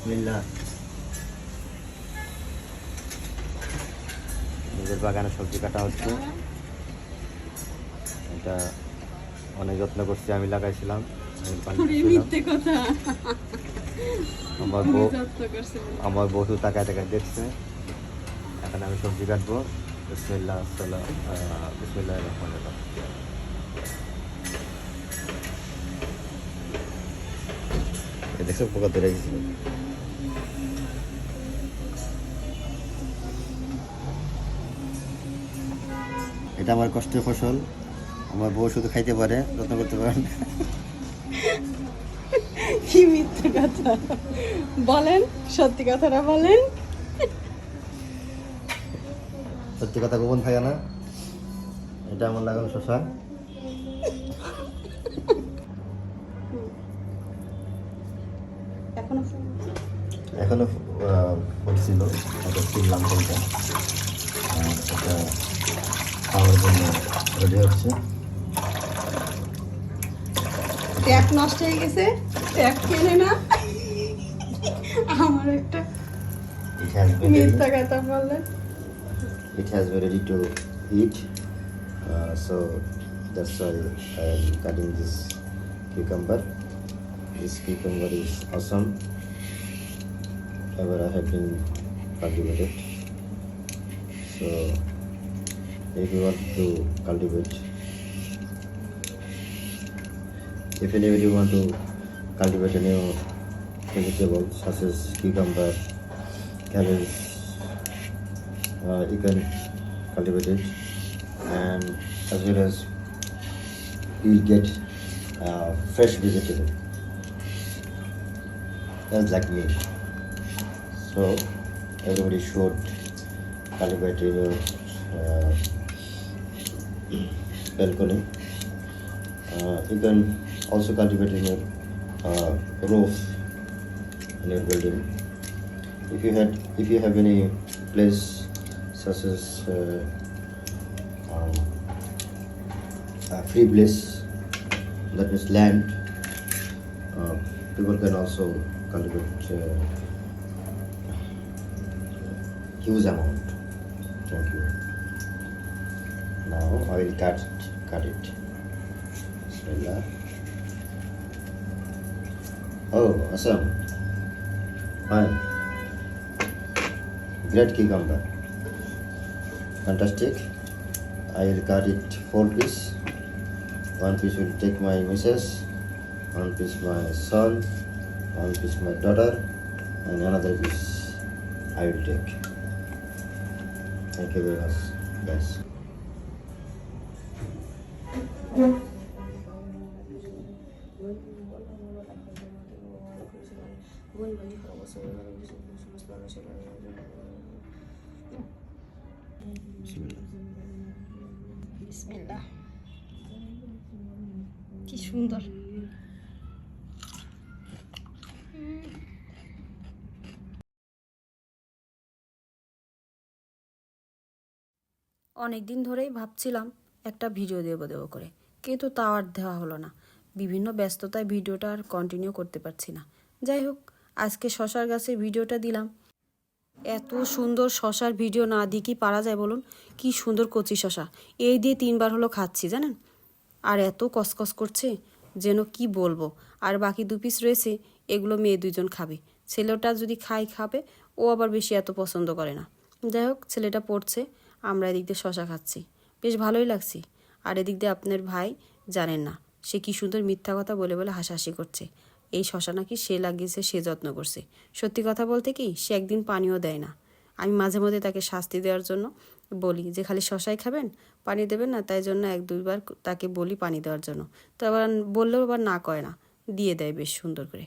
বিসমিল্লাহ। নিজের বাগানে সবজি কাটা হচ্ছে। এটা অনেক যত্ন করছি আমি লাগাইছিলাম আমার বউ। আমার বউ তাকায় তাকায় দেখছে। এখন আমি সবজি কাটবো। বিসমিল্লাহ সাল্লাহ বিসমিল্লাহ রহমান রহিম। দেখছ পোকা ধরে গেছিল এটা আমার কষ্টের ফসল। আমার বউ শুধু খাইতে পারে যত্ন করতে পারে না। কি মিথ্যে কথা। বলেন সত্যি কথাটা বলেন। সত্যি কথা গোপন থাকে না। এটা আমার লাগানো শশা। এখনও এখনও ফুটছিল এটা কোনটা এটা খাওয়ার জন্য রেডি হচ্ছে ট্যাপ নষ্ট হয়ে গেছে ট্যাপ কেনে না আমার একটা It has been ready. মিথ্যা কথা বললেন It has been ready to eat. Uh, so that's why I am cutting this cucumber. This cucumber is awesome. Ever I have been cultivated. So if you want to cultivate, if anybody want to cultivate any vegetables such as cucumber, cabbage, uh, you can cultivate it. And as well as you'll get uh, fresh vegetable. Just like me. So everybody should cultivate your uh, balcony uh, you can also cultivate in your uh, roof in your building. If you had if you have any place such as uh, um, a free place that is land uh, people can also cultivate uh, huge amount. Thank you now i will cut it cut it oh awesome fine Great cucumber. Fantastic. I will cut it four piece. One piece will take my missus, one piece my son, one piece my daughter, and another piece I will take. Thank you very much, guys. কি সুন্দর। অনেক দিন ধরেই ভাবছিলাম একটা video দেবো দেবো করে। কিন্তু তাও আর দেওয়া হলো না। বিভিন্ন ব্যস্ততায় ভিডিওটা আর কন্টিনিউ করতে পারছি না। যাই হোক, আজকে শশার গাছের ভিডিওটা দিলাম। এত সুন্দর শশার ভিডিও না দিয়ে কি পারা যায় বলুন? কি সুন্দর কচি শশা। এই দিয়ে তিনবার হলো খাচ্ছি, জানেন? আর এত কসকস করছে যেন কি বলব? আর বাকি দু পিস রয়েছে, এগুলো মেয়ে দুজন খাবে। ছেলেটা যদি খাই খাবে, ও আবার বেশি এত পছন্দ করে না। যাই হোক, ছেলেটা পড়ছে, আমরা এদিক দিয়ে শশা খাচ্ছি। বেশ ভালোই লাগছে। আর এদিক দিয়ে আপনার ভাই জানেন না। সে কি সুন্দর মিথ্যা কথা বলে বলে হাসাহাসি করছে। এই শশা নাকি সে লাগিয়েছে, সে যত্ন করছে। সত্যি কথা বলতে কি, সে একদিন পানিও দেয় না। আমি মাঝে মধ্যে তাকে শাস্তি দেওয়ার জন্য বলি যে, খালি শশাই খাবেন? পানি দেবেন না? তাই জন্য এক, দুইবার তাকে বলি পানি দেওয়ার জন্য। তো আবার বললেও আবার না কয় না, দিয়ে দেয় বেশ সুন্দর করে।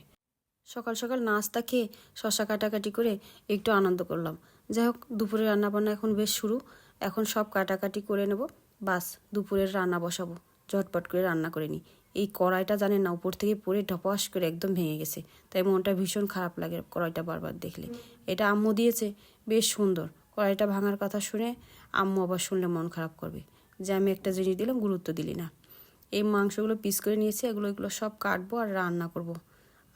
সকাল সকাল নাস্তা খেয়ে শশা কাটাকাটি করে একটু আনন্দ করলাম। যাই হোক দুপুরের রান্নাবান্না এখন বেশ শুরু। এখন সব কাটাকাটি করে নেব। বাস, দুপুরের রান্না বসাবো। ঝটপট করে রান্না করে নিই। এই কড়াইটা জানেন না, উপর থেকে পড়ে ঢপাস করে একদম ভেঙে গেছে। তাই মনটা ভীষণ খারাপ লাগে কড়াইটা বারবার দেখলে। এটা আম্মু দিয়েছে, বেশ সুন্দর। কড়াইটা ভাঙার কথা শুনে আম্মু আবার শুনলে মন খারাপ করবে। যে আমি একটা জিনিস দিলাম, গুরুত্ব দিলি না। এই মাংসগুলো পিস করে নিয়েছি, এগুলো এগুলো সব কাটবো আর রান্না করব।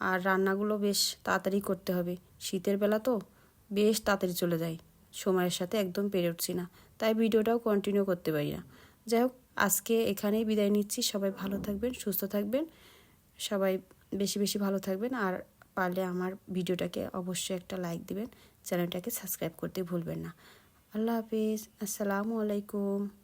আর রান্নাগুলো বেশ তাড়াতাড়ি করতে হবে। শীতের বেলা তো বেশ তাড়াতাড়ি চলে যায়। সময়ের সাথে একদম পেরে উঠছি না। তাই ভিডিওটাও কন্টিনিউ করতে পারি না। যাই হোক, আজকে এখানেই বিদায় নিচ্ছি। সবাই ভালো থাকবেন, সুস্থ থাকবেন। সবাই বেশি বেশি ভালো থাকবেন। আর পারলে আমার ভিডিওটাকে অবশ্যই একটা লাইক দিবেন। চ্যানেলটাকে সাবস্ক্রাইব করতে ভুলবেন না। আল্লাহ হাফিজ। আসসালামু আলাইকুম।